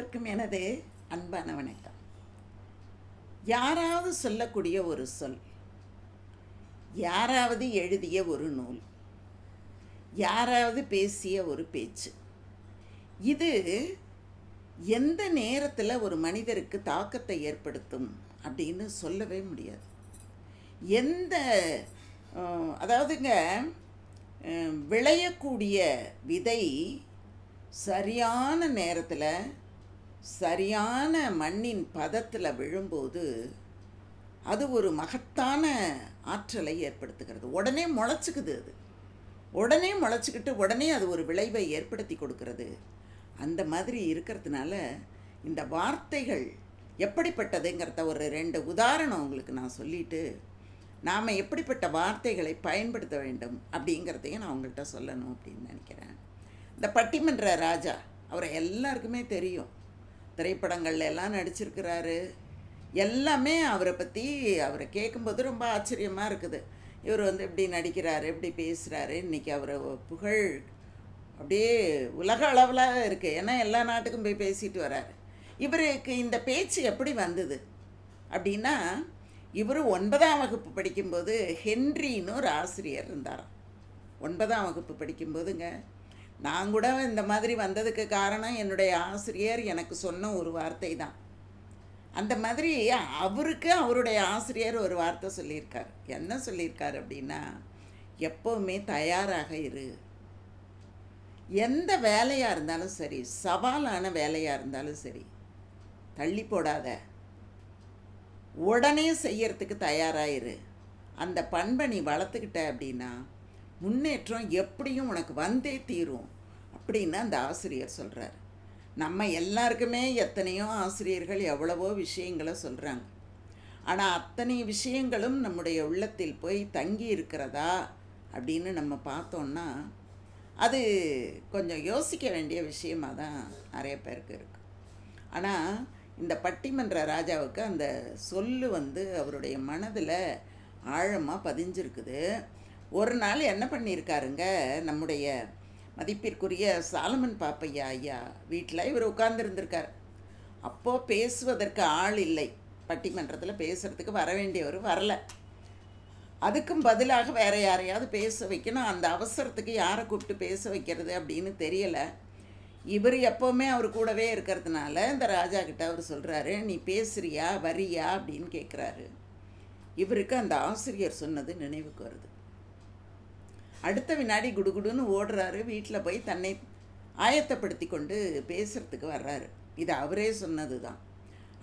அனைவருக்கும் எனது அன்பான வணக்கம். யாராவது சொல்லக்கூடிய ஒரு சொல் யாராவது எழுதிய ஒரு நூல் யாராவது பேசிய ஒரு பேச்சு இது எந்த நேரத்தில் ஒரு மனிதருக்கு தாக்கத்தை ஏற்படுத்தும் அப்படின்னு சொல்லவே முடியாது. எந்த அதாவதுங்க விளையக்கூடிய விதை சரியான நேரத்தில் சரியான மண்ணின் பதத்தில் விழும்போது அது ஒரு மகத்தான ஆற்றலை ஏற்படுத்துகிறது. உடனே முளைச்சிக்குது அது. உடனே முளைச்சிக்கிட்டு உடனே அது ஒரு விளைவை ஏற்படுத்தி கொடுக்கறது. அந்த மாதிரி இருக்கிறதுனால இந்த வார்த்தைகள் எப்படிப்பட்டதுங்கிறத ஒரு ரெண்டு உதாரணம் உங்களுக்கு நான் சொல்லிட்டு நாம் எப்படிப்பட்ட வார்த்தைகளை பயன்படுத்த வேண்டும் அப்படிங்கிறதையும் நான் உங்கள்கிட்ட சொல்லணும் அப்படின்னு நினைக்கிறேன். இந்த பட்டிமன்ற ராஜா அவரை எல்லாருக்குமே தெரியும். திரைப்படங்கள்ல எல்லாம் நடிச்சிருக்கிறாரு. எல்லாமே அவரை பற்றி அவரை கேட்கும்போது ரொம்ப ஆச்சரியமாக இருக்குது. இவர் வந்து இப்படி நடிக்கிறாரு இப்படி பேசுகிறாரு இன்றைக்கி அவரை புகழ் அப்படியே உலக அளவில் இருக்குது ஏன்னா எல்லா நாட்டுக்கும் போய் பேசிட்டு வராரு. இவருக்கு இந்த பேச்சு எப்படி வந்தது? அப்படின்னா இவர் ஒன்பதாம் வகுப்பு படிக்கும்போது ஹென்ரின்னு ஒரு ஆசிரியர் இருந்தாராம். ஒன்பதாம் வகுப்பு படிக்கும்போதுங்க நான் கூட இந்த மாதிரி வந்ததுக்கு காரணம் என்னுடைய ஆசிரியர் எனக்கு சொன்ன ஒரு வார்த்தை தான் அந்த மாதிரி அவருக்கு அவருடைய ஆசிரியர் ஒரு வார்த்தை சொல்லியிருக்கார். என்ன சொல்லியிருக்கார் அப்படின்னா எப்போவுமே தயாராக இரு. எந்த வேலையாக இருந்தாலும் சரி சவாலான வேலையாக இருந்தாலும் சரி தள்ளி போடாத. உடனே செய்யறதுக்கு தயாராகிரு அந்த பண்பை நீ வளர்த்துக்கிட்ட அப்படின்னா முன்னேற்றம் எப்படியும் உனக்கு வந்தே தீரும் அப்படின்னு அந்த ஆசிரியர் சொல்கிறார் நம்ம எல்லாருக்குமே எத்தனையோ ஆசிரியர்கள் எவ்வளவோ விஷயங்களை சொல்கிறாங்க ஆனால் அத்தனை விஷயங்களும் நம்முடைய உள்ளத்தில் போய் தங்கி இருக்கிறதா அப்படின்னு நம்ம பார்த்தோன்னா அது கொஞ்சம் யோசிக்க வேண்டிய விஷயமாக தான் நிறைய பேருக்கு இருக்குது ஆனால் இந்த பட்டிமன்ற ராஜாவுக்கு அந்த சொல்லு வந்து அவருடைய மனதில் ஆழமாக பதிஞ்சிருக்குது. ஒரு நாள் என்ன பண்ணியிருக்காருங்க? நம்முடைய மதிப்பிற்குரிய சாலமன் பாப்பையா ஐயா வீட்டில் இவர் உட்கார்ந்துருந்துருக்கார். அப்போது பேசுவதற்கு ஆள் இல்லை. பட்டிமன்றத்தில் பேசுகிறதுக்கு வர வேண்டியவர் வரலை. அதுக்கும் பதிலாக வேற யாரையாவது பேச வைக்கணும். அந்த அவசரத்துக்கு யாரை கூப்பிட்டு பேச வைக்கிறது அப்படின்னு தெரியலை. இவர் எப்போவுமே அவர் கூடவே இருக்கிறதுனால இந்த ராஜா கிட்ட அவர் சொல்கிறாரு நீ பேசுறியா? வரியா? அப்படின்னு கேட்குறாரு இவருக்கு அந்த ஆசிரியர் சொன்னது நினைவுக்கு வருது. அடுத்த வினாடி குடுகுடுன்னு ஓடுறாரு. வீட்டில் போய் தன்னை ஆயத்தப்படுத்தி கொண்டு பேசுகிறதுக்கு வர்றாரு. இது அவரே சொன்னது தான்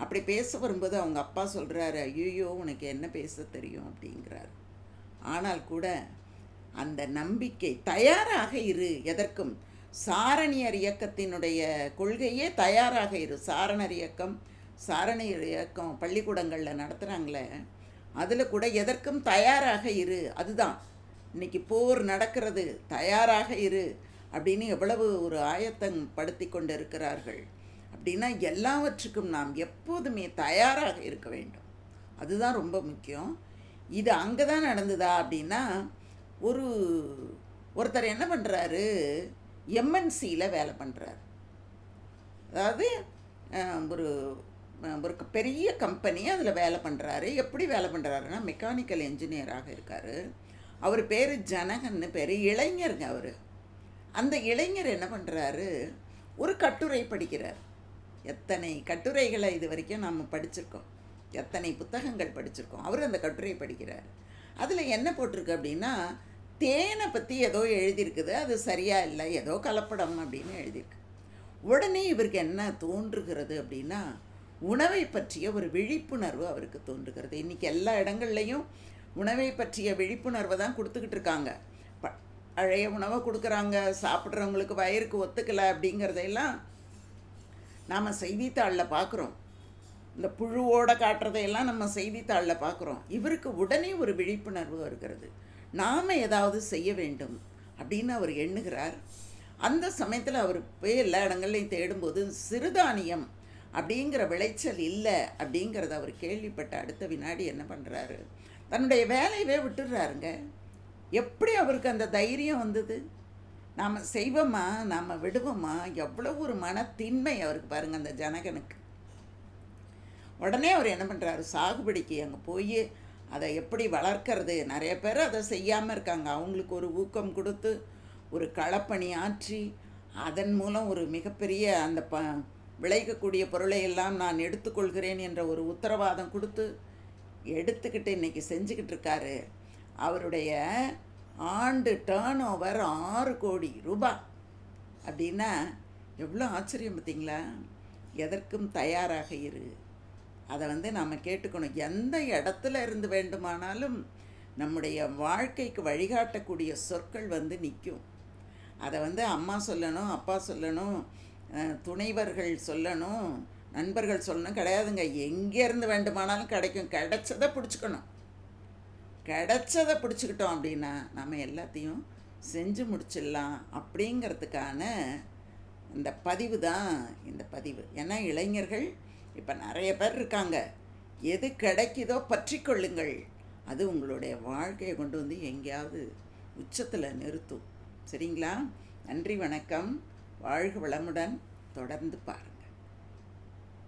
அப்படி பேச வரும்போது அவங்க அப்பா சொல்கிறாரு ஐயோ உனக்கு என்ன பேச தெரியும்? அப்படிங்கிறாரு. ஆனால் கூட அந்த நம்பிக்கை தயாராக இரு எதற்கும். சாரணியர் இயக்கத்தினுடைய கொள்கையே தயாராக இரு. சாரணர் இயக்கம் சாரணியர் இயக்கம் பள்ளிக்கூடங்களில் நடத்துகிறாங்களே அதில் கூட எதற்கும் தயாராக இரு. அதுதான். இன்னைக்கு போர் நடக்கிறது தயாராக இரு அப்படின்னு எவ்வளவு ஒரு ஆயத்தம் படுத்தி கொண்டு இருக்கிறார்கள் அப்படின்னா எல்லாவற்றுக்கும் நாம் எப்போதுமே தயாராக இருக்க வேண்டும். அதுதான் ரொம்ப முக்கியம். இது அங்கே தான் நடந்ததா அப்படின்னா ஒரு ஒருத்தர் என்ன பண்ணுறாரு எம்என்சியில் வேலை பண்ணுறாரு அதாவது ஒரு ஒரு பெரிய கம்பெனி அதில் வேலை பண்ணுறாரு எப்படி வேலை பண்ணுறாருன்னா மெக்கானிக்கல் என்ஜினியராக இருக்கார். அவர் பேர் ஜனகன்னு பேர் இளைஞருங்க அவர். அந்த இளைஞர் என்ன பண்ணுறாரு ஒரு கட்டுரை படிக்கிறார். எத்தனை கட்டுரைகளை இது வரைக்கும் நம்ம படிச்சிருக்கோம். எத்தனை புத்தகங்கள் படிச்சிருக்கோம். அவர் அந்த கட்டுரை படிக்கிறார். அதில் என்ன போட்டிருக்கு அப்படின்னா தேனை பற்றி ஏதோ எழுதியிருக்குது அது சரியாக இல்லை ஏதோ கலப்படம் அப்படின்னு எழுதியிருக்கு. உடனே இவருக்கு என்ன தோன்றுகிறது அப்படின்னா உணவை பற்றிய ஒரு விழிப்புணர்வு அவருக்கு தோன்றுகிறது. இன்றைக்கி எல்லா இடங்கள்லையும் உணவை பற்றிய விழிப்புணர்வை தான் கொடுத்துக்கிட்டு இருக்காங்க. ப பழைய உணவை கொடுக்குறாங்க சாப்பிட்றவங்களுக்கு வயிறுக்கு ஒத்துக்கலை அப்படிங்கிறதையெல்லாம் நாம் செய்தித்தாளில் பார்க்குறோம் இந்த புழுவோட காட்டுறதையெல்லாம் நம்ம செய்தித்தாளில் பார்க்குறோம் இவருக்கு உடனே ஒரு விழிப்புணர்வு வருகிறது. நாம் ஏதாவது செய்ய வேண்டும் அப்படின்னு அவர் எண்ணுகிறார். அந்த சமயத்தில் அவர் போய் எல்லா இடங்கள்லையும் தேடும்போது சிறுதானியம் அப்படிங்கிற விளைச்சல் இல்லை அப்படிங்கிறத அவர் கேள்விப்பட்ட அடுத்த வினாடி என்ன பண்ணுறாரு தன்னுடைய வேலையவே விட்டுடுறாருங்க. எப்படி அவருக்கு அந்த தைரியம் வந்தது? நாம் செய்வோமா? நாம் விடுவோமா? எவ்வளோ ஒரு மனத்தின்மை அவருக்கு பாருங்கள் அந்த ஜனகனுக்கு. உடனே அவர் என்ன பண்ணுறாரு சாகுபடிக்கு அங்கே போய் அதை எப்படி வளர்க்கறது? நிறைய பேர் அதை செய்யாமல் இருக்காங்க. அவங்களுக்கு ஒரு ஊக்கம் கொடுத்து ஒரு களப்பணி ஆற்றி அதன் மூலம் ஒரு மிகப்பெரிய அந்த ப விளைக்கக்கூடிய பொருளை எல்லாம் நான் எடுத்துக்கொள்கிறேன் என்ற ஒரு உத்தரவாதம் கொடுத்து எடுத்துக்கிட்டு இன்றைக்கி செஞ்சுக்கிட்டு இருக்காரு அவருடைய ஆண்டு டேர்ன் ஓவர் ஆறு கோடி ரூபாய் அப்படின்னா எவ்வளோ ஆச்சரியம் பார்த்தீங்களா? எதற்கும் தயாராக இரு. அதை வந்து நாம் கேட்டுக்கணும். எந்த இடத்துல இருந்து வேண்டுமானாலும் நம்முடைய வாழ்க்கைக்கு வழிகாட்டக்கூடிய சொற்கள் வந்து நிற்கும். அதை வந்து அம்மா சொல்லணும் அப்பா சொல்லணும் துணைவர்கள் சொல்லணும் நண்பர்கள் சொல்லணும் கிடையாதுங்க. எங்கேருந்து வேண்டுமானாலும் கிடைக்கும். கிடைச்சதை பிடிச்சிக்கணும். கிடைச்சதை பிடிச்சிக்கிட்டோம் அப்படின்னா நம்ம எல்லாத்தையும் செஞ்சு முடிச்சிடலாம் அப்படிங்கிறதுக்கான இந்த பதிவு தான் இந்த பதிவு. ஏன்னா இளைஞர்கள் இப்போ நிறைய பேர் இருக்காங்க. எது கிடைக்குதோ பற்றி கொள்ளுங்கள். அது உங்களுடைய வாழ்க்கையை கொண்டு வந்து எங்கேயாவது உச்சத்தில் நிறுத்தும். சரிங்களா? நன்றி வணக்கம். வாழ்க வளமுடன். தொடர்ந்து பாருங்கள்